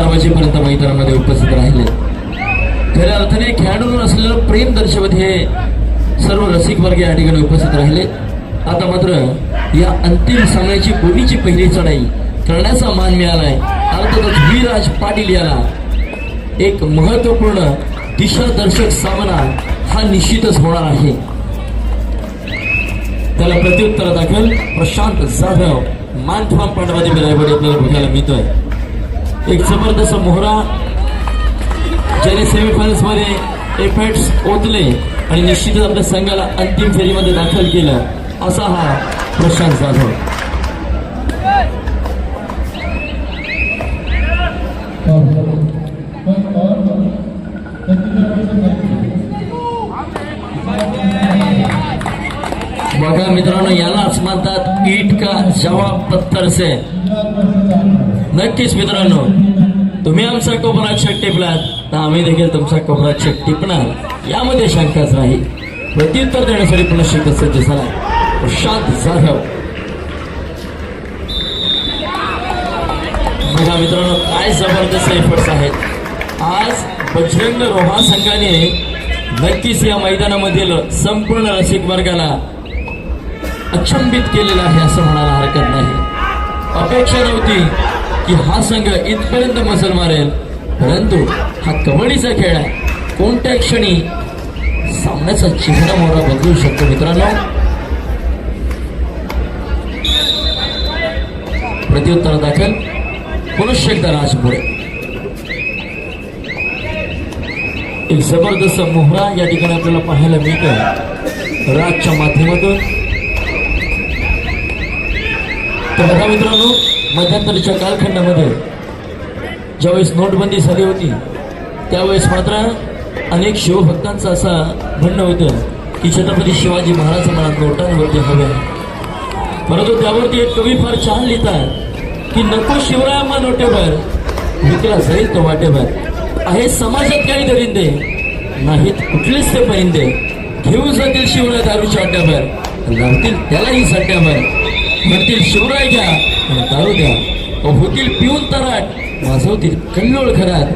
चार वाजेपर्यंत मैदानामध्ये उपस्थित राहिले. खऱ्या अर्थाने खेळाडूंवर असलेलं प्रेम दर्शवत हे सर्व रसिक वर्ग या ठिकाणी उपस्थित राहिले. आता मात्र या अंतिम सामन्याची कोणीची पहिली चढाई करण्याचा मान मिळालाय. अर्थातच विराज पाटील याला एक महत्त्वपूर्ण दिशादर्शक सामना हा निश्चितच होणार आहे. त्याला प्रत्युत्तर दाखल प्रशांत जाधव मान पांडवादी विरायवाडी आपल्याला बघायला मिळतोय. एक जबरदस्त मोहरा. ज्याने सेमीफायनल्समध्ये मध्ये ओतले आणि निश्चितच आपल्या संघाला अंतिम फेरीमध्ये दाखल केलं असा हा प्रशांत जाधव. बघा मित्रांनो यालाच म्हणतात ईट का जवाब पत्थर से नक्कीच मित्रांनो तुम्ही आमचा कोपरा छट टिपलात तर आम्ही देखील तुमचा कोपरा छट टिपणार. यामध्ये शंकाच नाही. प्रत्युत्तर देण्यासाठी पुन्हा शिकत सज्ज झाला. प्रशांत जाधव. बघा मित्रांनो काय जबरदस्त एफर्ट्स आहेत. आज बजरंग रोहा संघाने नक्कीच या मैदानामधील संपूर्ण रसिक वर्गाला अचंबित केलेलं आहे असं म्हणायला हरकत नाही. अपेक्षा नव्हती. की हा संघ इथपर्यंत मसल मारेल. परंतु हा कबड्डीचा खेळ आहे. कोणत्या क्षणी सामन्याचा चेहरा मोहरा बदलू शकतो मित्रांनो? प्रत्युत्तर दाखल. पुरुष एकदा राजपुरे एक जबरदस्त मोहरा या ठिकाणी आपल्याला पाहायला मिळतं राजच्या माध्यमातून. तर बघा मित्रांनो मध्यंतरीच्या कालखंडामध्ये ज्यावेळेस नोटबंदी झाली होती त्यावेळेस मात्र अनेक शिवभक्तांचं असं म्हणणं होतं की छत्रपती शिवाजी महाराज मला नोटांवरती हवे परंतु त्यावरती एक कवी फार छान लिहितात की नको शिवराया नोटेवर विकला जाईल तो वाटेवर. आहे समाजात काही दरिंदे नाहीत कुठलेच ते परिंदे. घेऊन जातील शिवराय दारूच्या अड्ड्यावर लावतील त्यालाही सड्ड्यावर म्हणतील शिवराय घ्या आणि दारू द्या. अहो होतील पिऊन तराट. वाजवतील कल्लोळ खरात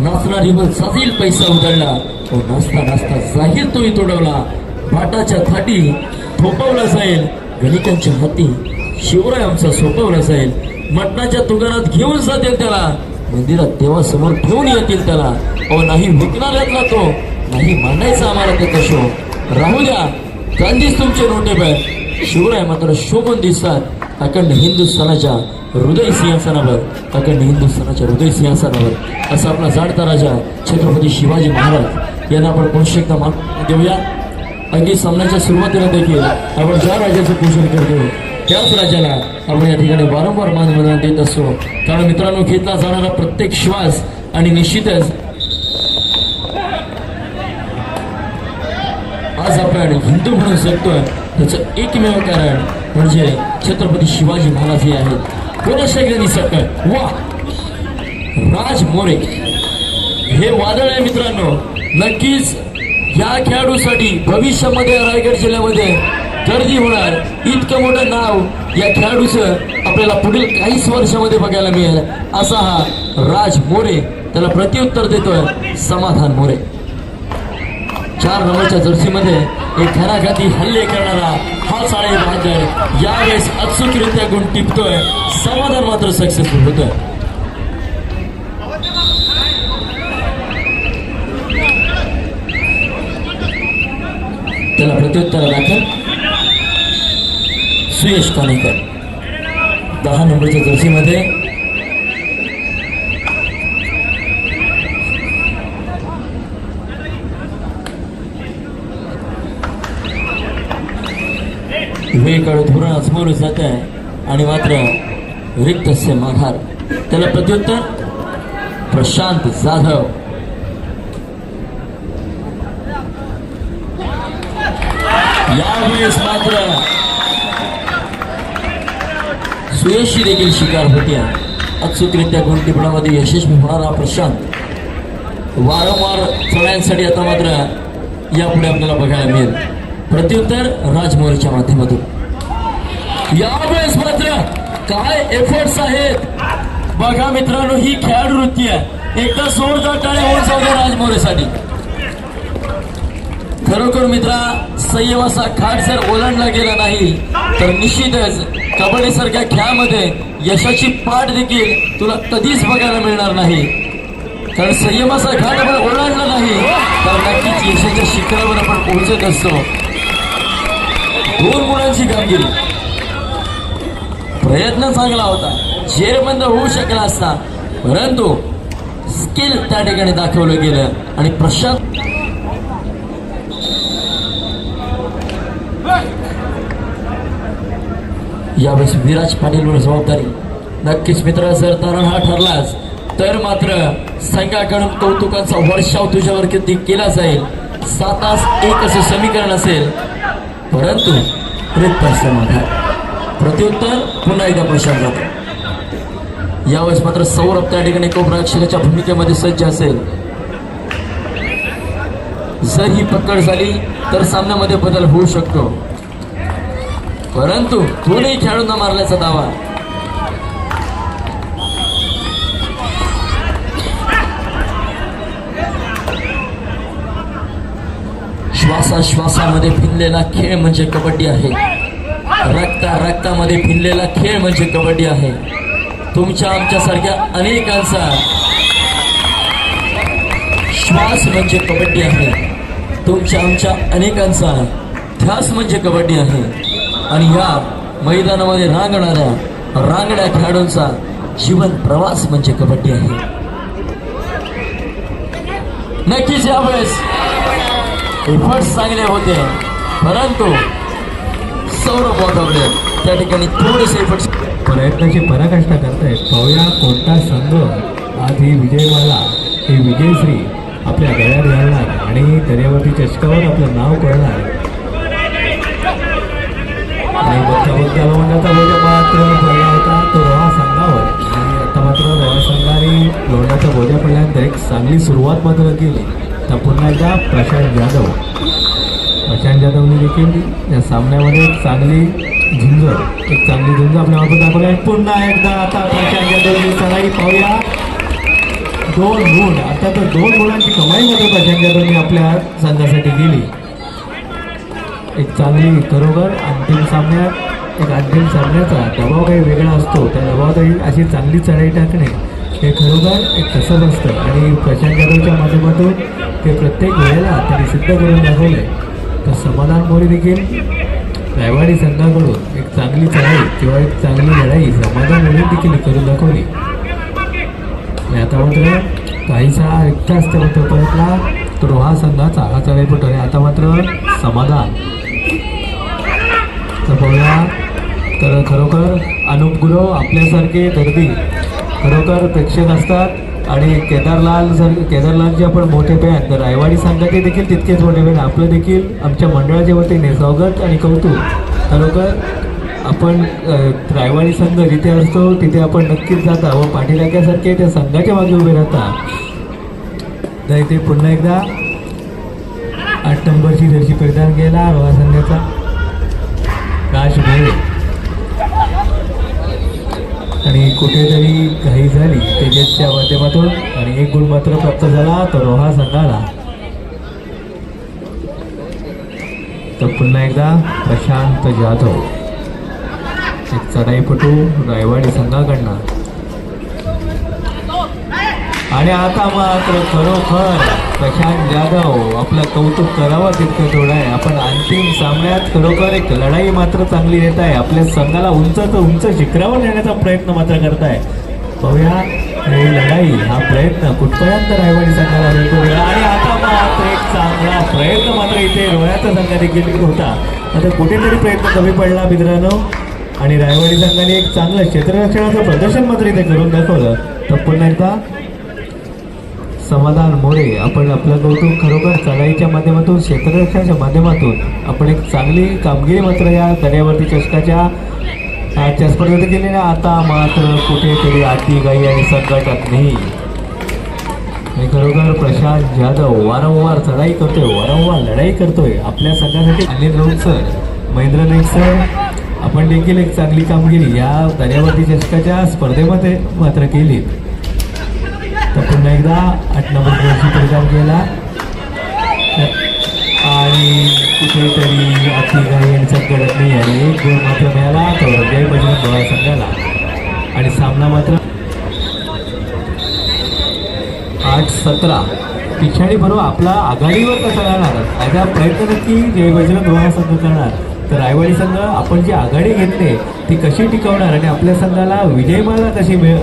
नाचणारी व जातील पैसा उधळला. तो नाचता नाचता जाहीर तोही तोडवला. भाटाच्या थाटी थोपवला जाईल. गणिकांच्या हाती शिवराय आमचा सोपवला जाईल. मटणाच्या तुगारात घेऊन जातील त्याला. मंदिरात देवासमोर ठेवून येतील त्याला. अहो नाही विकणाऱ्यातला तो. नाही मांडायचा आम्हाला ते कशो. राहू द्या. गांधीच तुमचे नोटेबर शिवराय मात्र शोभून दिसतात. अखंड हिंदुस्थानाच्या हृदय सिंहासनावर अखंड हिंदुस्थानाच्या हृदय सिंहासनावर. असा आपला जाणता राजा छत्रपती शिवाजी महाराज यांना आपण पुन्हा मान देऊया. अगदी सामन्याच्या सुरुवातीला देखील आपण ज्या राजाचं पोषण करतो त्याच राजाला आपण या ठिकाणी वारंवार मान देत असतो. कारण मित्रांनो घेतला जाणारा प्रत्येक श्वास आणि निश्चितच आज आपण हिंदू म्हणून जगतोय. त्याचं एकमेव कारण म्हणजे छत्रपती शिवाजी महाराज हे आहेत. कोणाच्या एकदा निसर्ग वा! राज मोरे. हे वादळ आहे मित्रांनो. नक्कीच या खेळाडूसाठी भविष्यामध्ये रायगड जिल्ह्यामध्ये गर्दी होणार. इतकं मोठं नाव या खेळाडूचं आपल्याला पुढील काहीच वर्षामध्ये बघायला मिळेल. असा हा राज मोरे. त्याला प्रत्युत्तर देतोय समाधान मोरे. चार नंबरच्या जर्सीमध्ये एक घराघाती हल्ले करणारा हा भाग आहे यावेळेस अचूकरित्या गुण टिपतोय समाधान मात्र सक्सेसफुल होतोय त्याला प्रत्युत्तर दाखल सुयश कानेकर दहा नंबरच्या जर्सीमध्ये वेगळं धोरण अजमावलं जात आहे. आणि मात्र रिक्तस्य माघार. त्याला प्रत्युत्तर प्रशांत जाधव. यावेळेस मात्र सुयशी देखील शिकार होत्या अचूकरित्या गुणटिपणामध्ये यशस्वी होणारा प्रशांत. वारंवार चढ्यांसाठी आता मात्र यापुढे आपल्याला बघायला मिळेल. प्रत्युत्तर राजमौलीच्या माध्यमातून. यावेळेस मात्र काय एफर्ट्स आहेत? बघा मित्रांनो ही खेळाडू वृत्ती आहे. एकदा जोरदार टाळे होऊन जाऊ राजमौलीसाठी खरोखर मित्रा संयमाचा खाट जर ओलांडला गेला नाही तर निश्चितच कबड्डी सारख्या खेळामध्ये यशाची पाठ देखील तुला कधीच बघायला मिळणार नाही. कारण संयमाचा घाट आपण ओलांडला नाही तर नक्कीच यशाच्या शिखरावर आपण पोहोचत असतो. दोन गुणांची कामगिरी. प्रयत्न चांगला होता. जेरबंद होऊ शकला असता. परंतु स्किल त्या ठिकाणी दाखवलं गेलं. आणि प्रशांत यावेळेस विराज पाटीलवर जबाबदारी. नक्कीच मित्र जर तरण हा ठरलाच तर मात्र संघाकडून कौतुकांचा वर्षाव तुझ्यावर किती केला जाईल. सात तास एक असं समीकरण असेल. परंतु रिक्त समाधान प्रत्युत्तर पुन्हा एकदा प्रशांत जातो. यावेळेस मात्र सौरभ त्या ठिकाणी कोपराक्षकाच्या भूमिकेमध्ये सज्ज असेल. जर ही पकड झाली तर सामन्यामध्ये बदल होऊ शकतो. परंतु दोन्ही खेळाडूंना मारल्याचा दावा श्वासाश्वासामध्ये भिनलेला खेळ म्हणजे कबड्डी आहे. रक्ता रक्तामध्ये भिनलेला खेळ म्हणजे कबड्डी आहे. तुमच्या आमच्यासारख्या अनेकांचा श्वास म्हणजे कबड्डी आहे. तुमच्या आमच्या अनेकांचा ध्यास म्हणजे कबड्डी आहे. आणि या मैदानामध्ये रांगणाऱ्या रांगड्या खेळाडूंचा जीवन प्रवास म्हणजे कबड्डी आहे. नक्कीच यावेळेस एफर्ट्स चांगले होते. परंतु सौरभ वाटवले त्या ठिकाणी थोडेसे एफर्ट्स प्रयत्नाची पराकाष्ठा करतायत. पाहूया कोणता संघ आज ही विजयमाला ही विजयश्री आपल्या गळ्यात घालणार आणि दर्यावरती चषकावर आपलं नाव कळणार आणि बघता बघता लोंढाचा बोजा मात्र पडला होता तो रोहा संघावर. आणि आता मात्र रोहा संघाने लोंढाचा बोजा पडल्यानंतर एक चांगली सुरुवात मात्र केली. आता पुन्हा एकदा प्रशांत जाधव. प्रशांत जाधवने देखील या सामन्यामध्ये एक चांगली झुंज एक चांगली झुंज आपल्या मागे दाखवली आहे. पुन्हा एकदा आता प्रशांत जाधवची चढाई पाहूया. दोन गुण आता तर दोन गुणांची कमाई मध्ये प्रशांत जाधवने आपल्या संघासाठी केली. एक चांगली खरोखर अंतिम सामन्यात एक अंतिम सामन्याचा दबाव काही वेगळा असतो. त्या दबावातही अशी चांगली चढाई टाकणे हे खरोखर एक कसब असतं. आणि प्रशांत जाधवच्या माध्यमातून ते प्रत्येक वेळेला त्यांनी सिद्ध करून दाखवले तर समाधान मोरे देखील रायवाडी संघाकडून एक चांगली चढाई किंवा एक चांगली लढाई समाधान मोरे देखील करून दाखवली. आणि आता मात्र काहीसा रिक्त असते मात्र परतला. तर रोहा संघाचा हा चढाईपटू आणि आता मात्र समाधान. तर बघूया. तर खरोखर अनुप गुरव आपल्यासारखे गर्दी खरोखर प्रेक्षक असतात. आणि केदारलाल सर केदारलालचे आपण मोठे फॅन तर रायवाडी संघाचे देखील तितकेच मोठे फॅन आपलं देखील आमच्या मंडळाच्या वतीने स्वागत आणि कौतुक. खरोखर आपण रायवाडी संघ जिथे असतो तिथे आपण नक्कीच जाता व पाठीलाग्यासारखे त्या संघाच्या मागे उभे राहता. तर इथे पुन्हा एकदा आठ नंबरची जर्सी परिधान केला रोहा संघाचा. राज भोळे. आणि कुठेतरी घाई झाली तेजसच्या माध्यमातून आणि एक गुण मात्र प्राप्त झाला तो रोहा संघाला. तर पुन्हा एकदा प्रशांत जाधव. एक चढाईपटू रायवाडी संघाकडनं. आणि आता मात्र खरोखर प्रशांत जाधव आपलं कौतुक करावं तितकं थोडं आहे. आपण अंतिम सामन्यात खरोखर एक लढाई मात्र चांगली देत आहे. आपल्या संघाला उंच तर उंच शिखरावर नेण्याचा प्रयत्न मात्र करताय. पाहूया ही लढाई हा प्रयत्न कुठपर्यंत रायवाडी संघाला मिळतो आणि आता मात्र एक चांगला प्रयत्न मात्र इथे रोयाचा संघ देखील होता. आता कुठेतरी प्रयत्न कमी पडला मित्रांनो. आणि रायवाडी संघाने एक चांगलं क्षेत्ररक्षणाचं प्रदर्शन मात्र इथे करून दाखवलं. तर पुन्हा एकदा समाधान मोरे आपण आपलं कौतुक खरोखर चढाईच्या माध्यमातून क्षेत्ररक्षणाच्या माध्यमातून आपण एक चांगली कामगिरी मात्र या दर्यावरती चषकाच्या आजच्या स्पर्धेत केली ना आता मात्र कुठेतरी आती गाई आणि संकटात नाही. आणि खरोखर प्रशांत जाधव वारंवार चढाई करतोय वारंवार लढाई करतोय. आपल्या संघासाठी अनिल राऊत सर महेंद्र नाईक सर आपण देखील एक चांगली कामगिरी या दर्यावरती चषकाच्या स्पर्धेमध्ये मात्र केली पुन्हा एकदा आठ नंबर गोलची परिणाम केला आणि कुठेतरी अति काही अडचण गडत नाही आणि एक गोल मात्र मिळाला तर जय बजरंग गोळा संघाला. आणि सामना मात्र आठ सतरा. पिछाडी बरोबर आपला आघाडीवर कसा राहणार याचा प्रयत्न नक्की जय बजरंग गोळा संघ करणार. तर रायवाडी संघ आपण जी आघाडी घेतली ती कशी टिकवणार आणि आपल्या संघाला विजयमाला कशी मिळ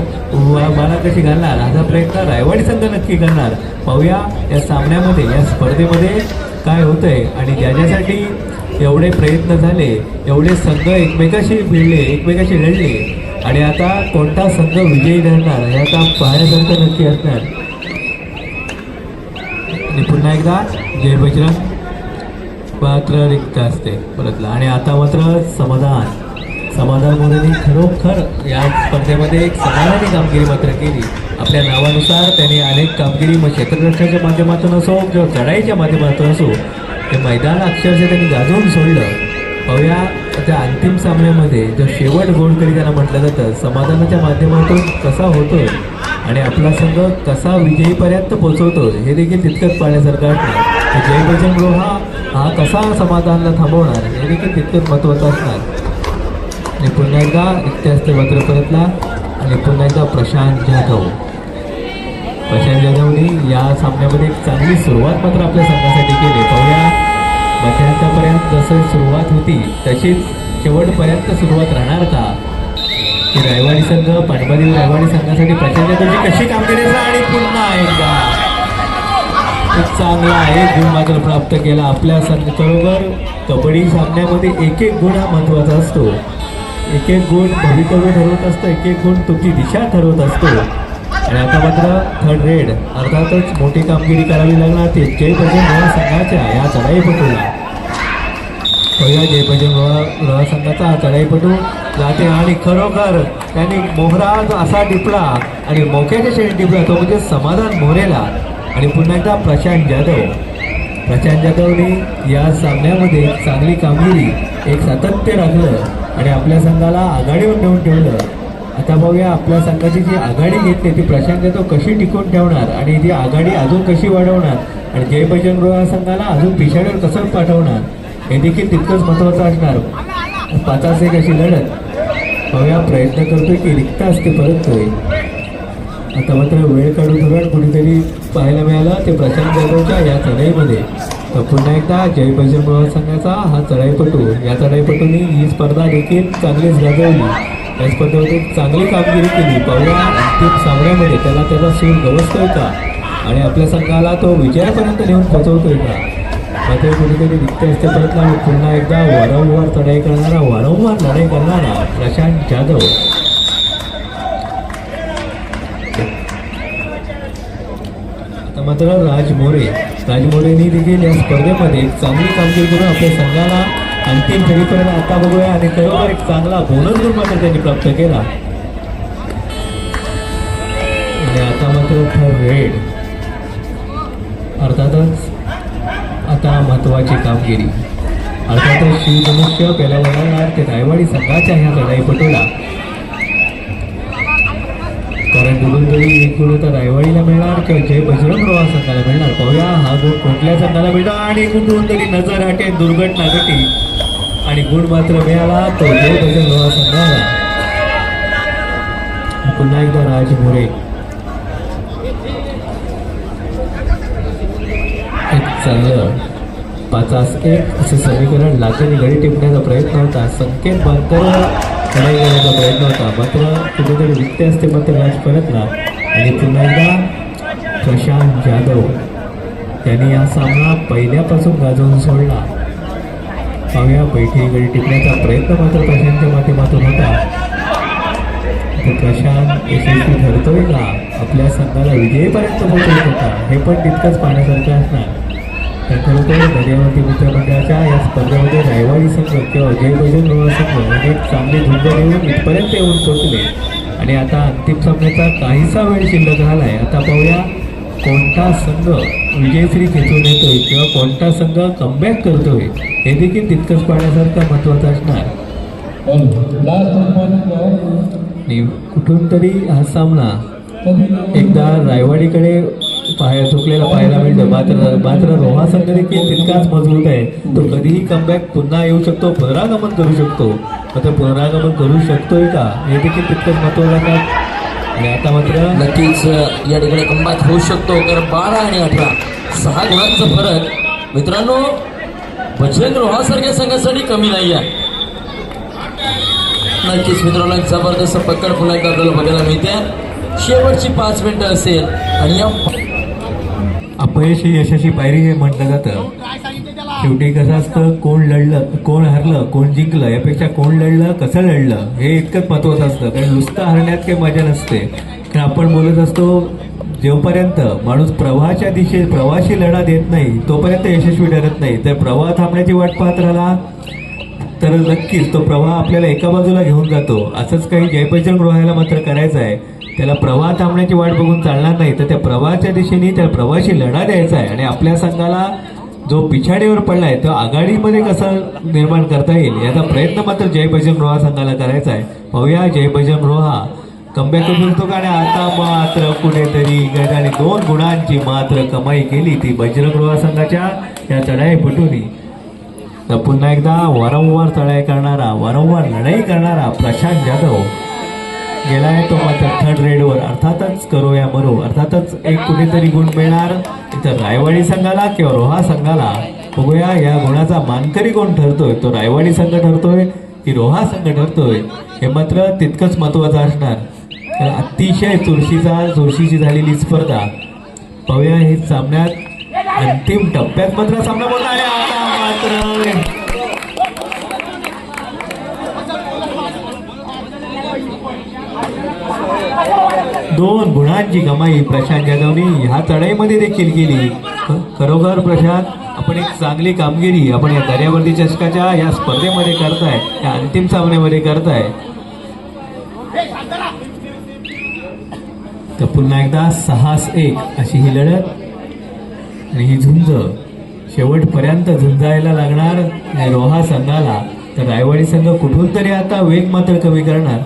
माला कशी घालणार? असा प्रयत्न रायवाडी संघ नक्की करणार. पाहूया या सामन्यामध्ये या स्पर्धेमध्ये काय होतंय आणि ज्याच्यासाठी एवढे प्रयत्न झाले एवढे संघ एकमेकाशी भिडले एकमेकाशी लढले आणि आता कोणता संघ विजयी ठरणार हे आता पाहण्यासारखं नक्की असणार. आणि पुन्हा एकदा जय बजरंग. मात्र रिक्त असते परतला. आणि आता मात्र समाधान. समाधान मोदींनी खरोखर या स्पर्धेमध्ये एक समाधानी कामगिरी मात्र केली. आपल्या नावानुसार त्यांनी अनेक कामगिरी मग क्षेत्ररक्षाच्या माध्यमातून असो किंवा चढाईच्या माध्यमातून असो ते मैदान अक्षरशः त्यांनी गाजवून सोडलं. पाहूया त्या अंतिम सामन्यामध्ये जो शेवट गोल करी त्यांना म्हटलं जातं समाधानाच्या माध्यमातून कसा होतो आणि आपला संघ कसा विजयीपर्यंत पोहोचवतो हे देखील तितकंच पाहण्यासारखं वाटतं. तर जय बजरंग हा हा कसा समाधानला थांबवणार? हे देखील तितकेच महत्त्वाचं असणार. आणि पुन्हा एकदा इतिहास मात्र परतला आणि पुन्हा एकदा प्रशांत जाधव. प्रशांत जाधवनी या सामन्यामध्ये एक चांगली सुरुवात मात्र आपल्या संघासाठी केली. पाहूया मध्यांतापर्यंत जसं सुरुवात होती तशीच शेवटपर्यंत सुरुवात राहणार का? की रायवाडी संघ पाणबादी रायवाडी संघासाठी प्रशांत जाधवची कशी कामगिरी आणि पुन्हा एकदा खूप चांगला आहे. गुण मात्र प्राप्त केला आपल्या संघ बरोबर कबड्डी सामन्यामध्ये एक एक गुण हा महत्त्वाचा असतो. एक एक गुण भवितव्य ठरवत असतो. एक एक गुण तुमची दिशा ठरवत असतो. आणि आता मात्र थर्ड रेड अर्थातच मोठी कामगिरी करावी लागणार. ते जयभजन बजरंग संघाच्या या चढाईपटूला. पहिला जयभजन बजरंग संघाचा हा चढाईपटू. जाते आणि खरोखर त्यांनी मोहरा असा टिपला आणि मोक्याच्या शेणी टिपला. तो म्हणजे समाधान मोरेला. आणि पुन्हा एकदा प्रशांत जाधव. प्रशांत जाधवने या सामन्यामध्ये चांगली कामगिरी एक सातत्य राखलं आणि आपल्या संघाला आघाडीवर नेऊन ठेवलं. आता बघूया आपल्या संघाची जी आघाडी घेतली ती प्रशांत जाधव कशी टिकून ठेवणार आणि ती आघाडी अजून कशी वाढवणार? आणि जय बजरंग रोहा संघाला अजून पिछाडीवर कसं पाठवणार? हे देखील तितकंच महत्त्वाचं असणार. पाचास एक अशी लढत. बघूया प्रयत्न करतोय की रिक्त असते परततोय आता मात्र वेळ काढून धोरण कुणीतरी पाहायला मिळालं ते प्रशांत जाधवच्या या चढाईमध्ये. तर पुन्हा एकदा जय बजरंग गोळा संघाचा हा चढाईपटू. या चढाईपटूने ही स्पर्धा देखील चांगलीच गाजवली या स्पर्धेमध्ये चांगली कामगिरी केली. पाहूया अंतिम सामन्यामध्ये त्याला त्याचा सूर गवसतोय का आणि आपल्या संघाला तो विजयापर्यंत नेऊन पोचवतोय का मात्र कुठेतरी रिक्त असते परतला पुन्हा एकदा वारंवार चढाई करणारा वारंवार लढाई करणारा प्रशांत जाधव. आता मात्र राज मोरे राज मोरेनी देखील या स्पर्धेमध्ये चांगली कामगिरी करून आपल्या संघाला अंतिम फेरीपर्यंत आता बघूया आणि त्यावर एक चांगला बोनस गुण मात्र त्यांनी प्राप्त केला. आणि आता मात्र रेड अर्थातच आता महत्वाची कामगिरी. अर्थातच शिवधनुष्य पेला वळवणार ते रायवाडी संघाच्या ह्या लढाईपटूला कारण दुरून तरी एक गुण तर रायवाडीला मिळणार किंवा जय बजरंग संघाला मिळणार. पाहूया हा गुण कुठल्या संघाला मिळणार आणि कुठून तरी नजर हटे दुर्घटना घटी. आणि गुण मात्र मिळाला तो जय बजरंग संघाला. पुन्हा एकदा राज मोरे. एक चांगलं पाचास एक असे समीकरण लागणी गडी टिपण्याचा प्रयत्न होता. संकेत बांधकर चढाई करण्याचा प्रयत्न होता. मात्र कुठेतरी रिक्त असते मात्र राज परतला आणि पुन्हा एकदा प्रशांत जाधव त्यांनी हा सामना पहिल्यापासून गाजवून सोडला. पाहूया बैठकीकडे टिपण्याचा प्रयत्न मात्र प्रशांतच्या माध्यमातून होता. तर प्रशांत यशस्वी ठरतोय का? आपल्या संघाला विजयीपर्यंत पोहोचवत होता. हे पण तितकंच पाहण्यासारखं असणार. तर खरोखर दर्यावरती मित्रमंडळाच्या या स्पर्धेमध्ये रायवाडी संघ किंवा जय बजरंग संघ म्हणजे एक चांगली धुंद येऊन इथपर्यंत येऊन पोहोचले. आणि आता अंतिम सामन्याचा काहीसा वेळ शिल्लक झाला आहे आता पाहूया कोणता संघ विजयश्री खेचून येतोय किंवा कोणता संघ कमबॅक करतोय हे देखील तितकंच पाहण्यासारखं महत्त्वाचं असणार. कुठून तरी हा सामना एकदा रायवाडीकडे पाहायला चुकलेला पाहायला मिळतं. मात्र मात्र रोहा संघ देखील तितकाच मजबूत आहे. तो कधीही कमबॅक पुन्हा येऊ शकतो पुनरागमन करू शकतो. मात्र पुनरागमन करू शकतोय का? हे देखील तितकंच महत्वाचं का आणि आता मात्र नक्कीच या ठिकाणी कमबॅक होऊ शकतो. कारण बारा आणि अठरा सहा गुणांचा फरक. मित्रांनो बजरंग रोहासारख्या संघासाठी कमी नाही आहे. नक्कीच मित्रांनो जबरदस्त पकड पुन्हा एकदा आपल्याला बघायला मिळते. शेवटची पाच मिनिटं असेल. आणि या अपयश ही यशाची पायरी हे म्हटलं जातं. शेवटी कसं असतं कोण लढलं कोण हरलं कोण जिंकलं यापेक्षा कोण लढलं कसं लढलं हे इतकंच महत्वाचं असतं. कारण नुसतं हरण्यात काही मजा नसते. कारण आपण बोलत असतो जोपर्यंत माणूस प्रवाहाच्या दिशे प्रवाहाशी लढा देत नाही तोपर्यंत यशस्वी ठरत नाही. तर प्रवाह थांबण्याची वाट पाहत राहिला तर नक्कीच तो प्रवाह आपल्याला एका बाजूला घेऊन जातो. असंच काही जयपचन रोहायला मात्र करायचं आहे. त्याला प्रवाह थांबण्याची वाट बघून चालणार नाही. तर त्या प्रवाहाच्या दिशेने त्या प्रवाहाशी लढा द्यायचा आहे. आणि आपल्या संघाला जो पिछाडीवर पडला आहे तो आघाडीमध्ये कसं निर्माण करता येईल याचा प्रयत्न मात्र जय भजन रोहा संघाला करायचा आहे. पाहूया जयभजन रोहा. कमबॅक करू शकतो का? आणि आता मात्र कुठेतरी गटाने दोन गुणांची मात्र कमाई केली ती बजरंग रोहा संघाच्या या चढाईपटूनी. तर पुन्हा एकदा वारंवार चढाई करणारा वारंवार लढाई करणारा प्रशांत जाधव. गेला आहे तो मात्र थर्ड रेडवर अर्थातच करूया बरो. अर्थातच एक कुठेतरी गुण मिळणार. इथं रायवाडी संघाला किंवा रोहा संघाला बघूया या गुणाचा मानकरी कोण ठरतोय? तो रायवाडी संघ ठरतोय की रोहा संघ ठरतोय? हे मात्र तितकंच महत्वाचं असणार. अतिशय चुरशीचा चुरशीची झालेली स्पर्धा. पाहूया हे सामन्यात अंतिम टप्प्यात मात्र सामना बोलला आता मात्र दोन गुणांची कमाई प्रशांत जाधवनी ह्या चढाईमध्ये देखील केली. खरोखर प्रशांत आपण एक चांगली कामगिरी आपण या दर्यावर्ती चषकाच्या या स्पर्धेमध्ये करताय या अंतिम सामन्यामध्ये करताय. तर पुन्हा एकदा सहास एक अशी ही लढत आणि ही झुंज. शेवटपर्यंत झुंजायला लागणार रोहा संघाला. तर रायवाडी संघ कुठून तरी आता वेग मात्र कमी करणार.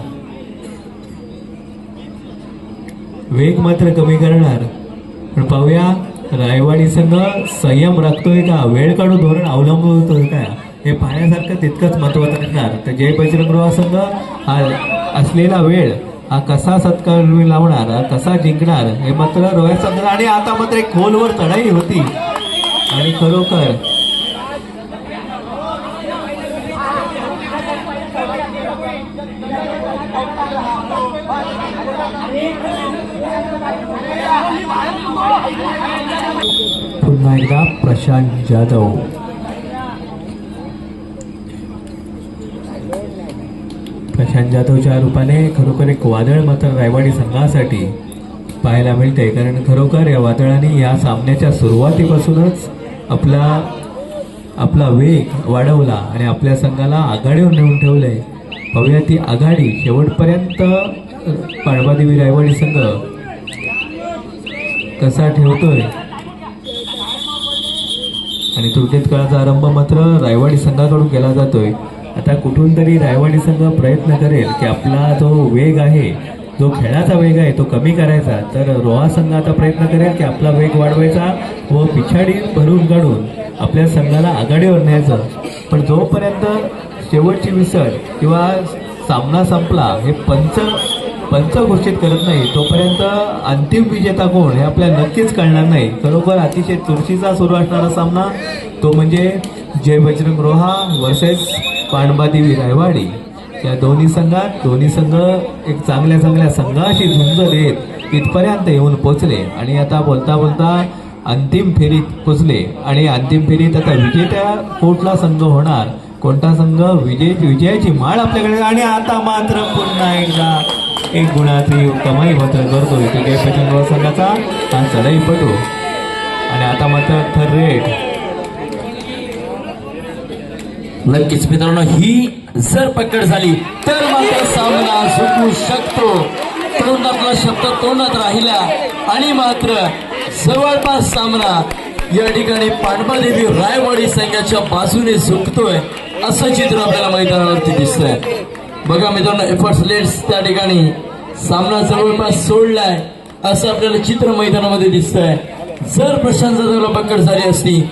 वेग मात्र कमी करणार. पण पाहूया रायवाडी संघ संयम राखतोय का? वेळ काढून धोरण अवलंबतोय का? हे पाहण्यासारखं तितकंच महत्वाचं असणार तर जय बजरंग संघ हा असलेला वेळ हा कसा सत्कार लावणार हा कसा जिंकणार हे मात्र रोया संघ आणि आता मात्र एक खोलवर चढाई होती. आणि खरोखर पुन्हा एकदा प्रशांत जाधव. प्रशांत जाधवच्या रूपाने खरोखर एक वादळ मात्र रायवाडी संघासाठी पाहायला मिळते कारण खरोखर या वादळाने या सामन्याच्या सुरुवातीपासूनच आपला आपला वेग वाढवला आणि आपल्या संघाला आघाडीवर नेऊन ठेवलंय. पाहूया ती आघाडी शेवटपर्यंत पाळबादेवी रायवाडी संघ कसा ठेवतोय. आणि तृतीय काळाचा आरंभ मात्र रायवाडी संघाकडून केला जातोय. आता कुठून तरी रायवाडी संघ प्रयत्न करेल की आपला जो वेग आहे जो खेळाचा वेग आहे तो कमी करायचा. तर रोहा संघ आता प्रयत्न करेल की आपला वेग वाढवायचा व पिछाडी भरून काढून आपल्या संघाला आघाडीवर न्यायचं. पण जोपर्यंत शेवटची विसर किंवा सामना संपला हे पंच पंच घोषित करत नाही तोपर्यंत अंतिम विजेता कोण हे आपल्याला नक्कीच कळणार नाही. खरोखर अतिशय चुरशीचा सुरू असणारा सामना तो म्हणजे जय बजरंग रोहा वर्सेस पांडबादेवी रायवाडी या दोन्ही संघात दोन्ही संघ एक चांगल्या चांगल्या संघाशी झुंज देत इथपर्यंत येऊन पोचले आणि आता बोलता बोलता अंतिम फेरीत पोचले आणि अंतिम फेरीत आता विजेत्या कोटला संघ होणार. कोणता संघ? विजय विजयाची माळ आपल्याकडे आणि आता मात्र पुन्हा एकदा एक गुणाची कमाई मात्र करतोय तो जयपचंद्र संघाचा हा चढाईपटू आणि आता मात्र थर रेट नक्कीच मित्रांनो ही जर पकड झाली तर मात्र सामना सुटू शकतो. तोंडातला शब्द तोंडात राहिला. आणि मात्र जवळपास सामना या ठिकाणी पांडवादेवी रायवाडी संघाच्या बाजूने सुकतोय असं चित्र आपल्याला मैदानावरती दिसतंय. बघा मित्रांनो एफर्ट्स लेट्स त्या ठिकाणी सामना जवळपास सोडलाय असं आपल्याला चित्र मैदानामध्ये दिसतंय. जर प्रशांत जाधवला पकड झाली असती